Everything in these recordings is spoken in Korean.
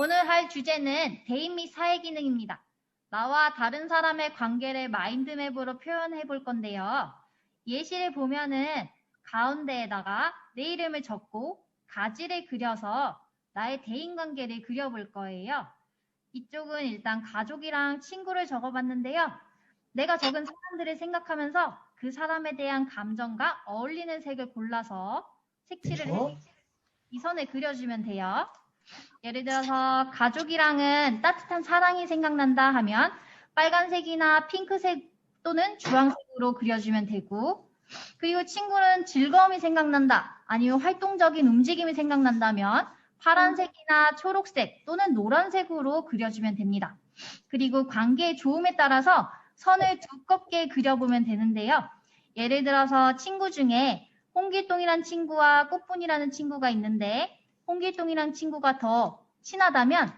오늘 할 주제는 대인 및 사회 기능입니다. 나와 다른 사람의 관계를 마인드맵으로 표현해 볼 건데요. 예시를 보면은 가운데에다가 내 이름을 적고 가지를 그려서 나의 대인 관계를 그려볼 거예요. 이쪽은 일단 가족이랑 친구를 적어봤는데요. 내가 적은 사람들을 생각하면서 그 사람에 대한 감정과 어울리는 색을 골라서 색칠을 그쵸? 해이 선을 그려주면 돼요. 예를 들어서 가족이랑은 따뜻한 사랑이 생각난다 하면 빨간색이나 핑크색 또는 주황색으로 그려주면 되고 그리고 친구는 즐거움이 생각난다 아니면 활동적인 움직임이 생각난다면 파란색이나 초록색 또는 노란색으로 그려주면 됩니다. 그리고 관계의 좋음에 따라서 선을 두껍게 그려보면 되는데요. 예를 들어서 친구 중에 홍길동이란 친구와 꽃분이라는 친구가 있는데 홍길동이란 친구가 더 친하다면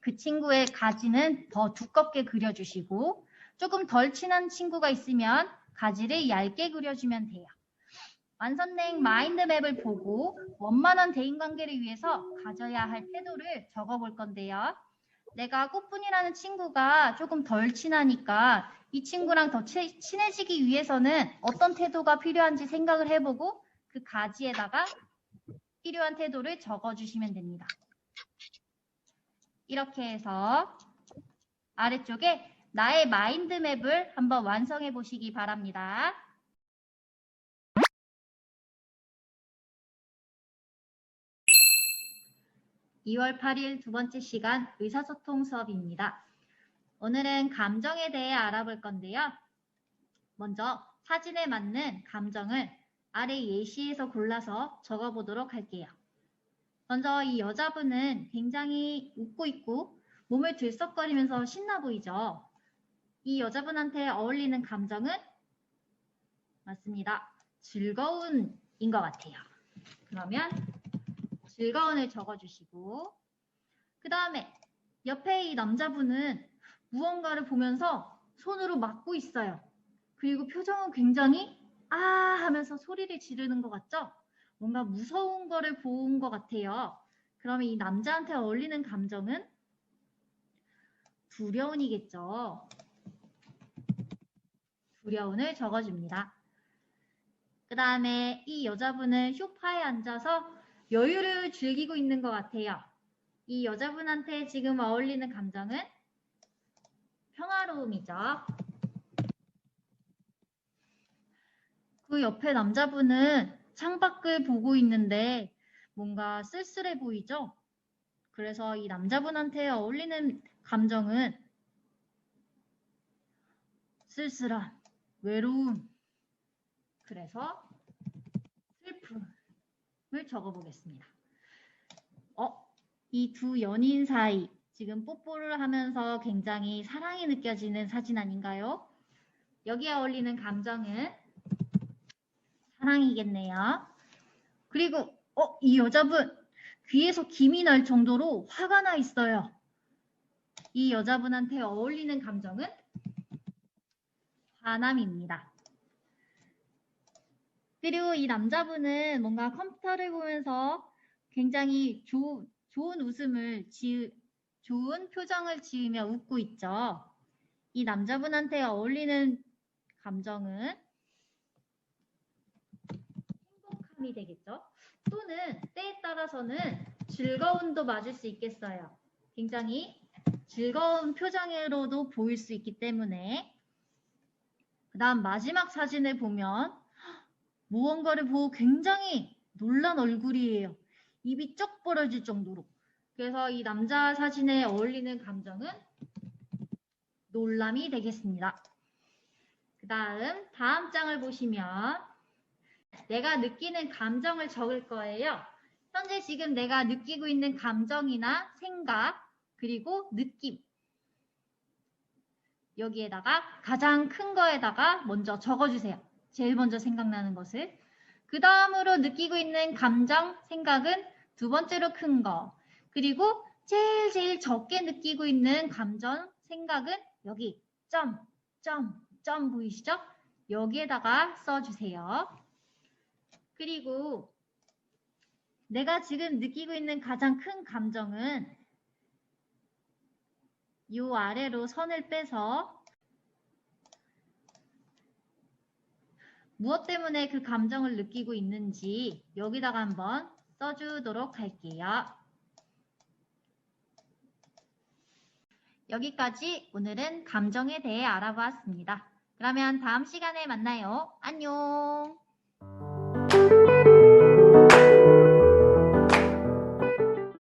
그 친구의 가지는 더 두껍게 그려주시고 조금 덜 친한 친구가 있으면 가지를 얇게 그려주면 돼요. 완성된 마인드맵을 보고 원만한 대인관계를 위해서 가져야 할 태도를 적어볼 건데요. 내가 꽃분이라는 친구가 조금 덜 친하니까 이 친구랑 더 치- 친해지기 위해서는 어떤 태도가 필요한지 생각을 해보고 그 가지에다가 필요한 태도를 적어주시면 됩니다. 이렇게 해서 아래쪽에 나의 마인드맵을 한번 완성해 보시기 바랍니다. 2월 8일 두 번째 시간 의사소통 수업입니다. 오늘은 감정에 대해 알아볼 건데요. 먼저 사진에 맞는 감정을 아래 예시에서 골라서 적어보도록 할게요. 먼저 이 여자분은 굉장히 웃고 있고 몸을 들썩거리면서 신나 보이죠? 이 여자분한테 어울리는 감정은 맞습니다. 즐거운인 것 같아요. 그러면 즐거운을 적어주시고 그 다음에 옆에 이 남자분은 무언가를 보면서 손으로 막고 있어요. 그리고 표정은 굉장히 아 하면서 소리를 지르는 것 같죠? 뭔가 무서운 거를 본것 같아요. 그러면 이 남자한테 어울리는 감정은 두려움이겠죠. 두려움을 적어줍니다. 그 다음에 이 여자분은 소파에 앉아서 여유를 즐기고 있는 것 같아요. 이 여자분한테 지금 어울리는 감정은 평화로움이죠. 그 옆에 남자분은 창밖을 보고 있는데 뭔가 쓸쓸해 보이죠? 그래서 이 남자분한테 어울리는 감정은 쓸쓸함, 외로움, 그래서 슬픔을 적어보겠습니다. 어, 이 두 연인 사이 지금 뽀뽀를 하면서 굉장히 사랑이 느껴지는 사진 아닌가요? 여기에 어울리는 감정은 사랑이겠네요. 그리고 어, 이 여자분 귀에서 김이 날 정도로 화가 나 있어요. 이 여자분한테 어울리는 감정은 화남입니다. 그리고 이 남자분은 뭔가 컴퓨터를 보면서 굉장히 조, 좋은 웃음을 지으, 좋은 표정을 지으며 웃고 있죠. 이 남자분한테 어울리는 감정은 행복함이 되겠죠. 또는 때에 따라서는 즐거움도 맞을 수 있겠어요. 굉장히 즐거운 표정으로도 보일 수 있기 때문에 그 다음 마지막 사진을 보면 무언가를 보고 굉장히 놀란 얼굴이에요. 입이 쩍 벌어질 정도로. 그래서 이 남자 사진에 어울리는 감정은 놀람이 되겠습니다. 그 다음, 다음 장을 보시면 내가 느끼는 감정을 적을 거예요. 현재 지금 내가 느끼고 있는 감정이나 생각, 그리고 느낌. 여기에다가 가장 큰 거에다가 먼저 적어주세요. 제일 먼저 생각나는 것을. 그 다음으로 느끼고 있는 감정, 생각은 두 번째로 큰 거. 그리고 제일 제일 적게 느끼고 있는 감정, 생각은 여기 점, 점, 점 보이시죠? 여기에다가 써주세요. 그리고 내가 지금 느끼고 있는 가장 큰 감정은 요 아래로 선을 빼서 무엇 때문에 그 감정을 느끼고 있는지 여기다가 한번 써주도록 할게요. 여기까지 오늘은 감정에 대해 알아보았습니다. 그러면 다음 시간에 만나요. 안녕!